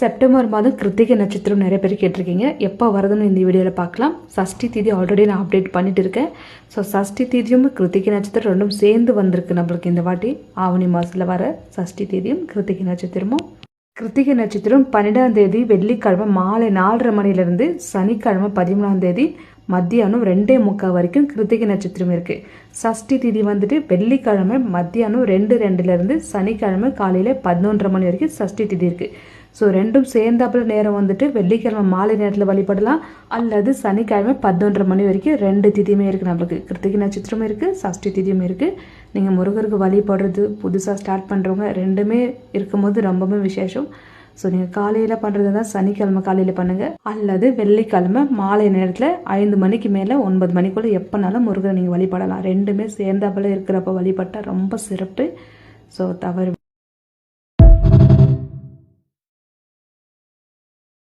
September மாதம் கிருத்திகை நட்சத்திரம் நிறைய பேர் கேட்டிருக்கீங்க. எப்போ வருதுன்னு இந்த வீடியோவில் பார்க்கலாம். சஷ்டி தேதி ஆல்ரெடி நான் அப்டேட் பண்ணிட்டு இருக்கேன். ஸோ சஷ்டி தேதியும் கிருத்திகை நட்சத்திரம் ரெண்டும் சேர்ந்து வந்திருக்கு நம்மளுக்கு இந்த வாட்டி. ஆவணி மாதத்தில் வர சஷ்டி தேதியும் கிருத்திகை நட்சத்திரமும். கிருத்திகை நட்சத்திரம் பன்னெண்டாம் தேதி வெள்ளிக்கிழமை மாலை நாலரை மணிலேருந்து சனிக்கிழமை பதிமூணாம் தேதி மத்தியானம் ரெண்டே முக்கால் வரைக்கும் கிருத்திகை நட்சத்திரம் இருக்குது சஷ்டி திதி வந்துட்டு வெள்ளிக்கிழமை மத்தியானம் ரெண்டு ரெண்டுலேருந்து சனிக்கிழமை காலையில் பதினொன்றரை மணி வரைக்கும் சஷ்டி திதி இருக்குது ஸோ ரெண்டும் சேர்ந்தாப்புல நேரம் வந்துட்டு வெள்ளிக்கிழமை மாலை நேரத்தில் வழிபடலாம். அல்லது சனிக்கிழமை பதினொன்றரை மணி வரைக்கும் ரெண்டு திதியுமே இருக்குது நம்மளுக்கு கிருத்திகை நட்சத்திரமும் இருக்குது சஷ்டி திதியும் இருக்குது நீங்கள் முருகருக்கு வழிபடுறது புதுசாக ஸ்டார்ட் பண்ணுறவங்க ரெண்டுமே இருக்கும்போது ரொம்பவே விசேஷம். ஸோ நீங்கள் காலையில் பண்ணுறது தான் சனிக்கிழமை காலையில் பண்ணுங்கள் அல்லது வெள்ளிக்கிழமை மாலை நேரத்தில் ஐந்து மணிக்கு மேலே ஒன்பது மணிக்குள்ளே எப்போனாலும் முருகனை நீங்கள் வழிபடலாம். ரெண்டுமே சேர்ந்தாப்பில் இருக்கிறப்ப வழிபட்டால் ரொம்ப சிறப்பு. ஸோ தவறு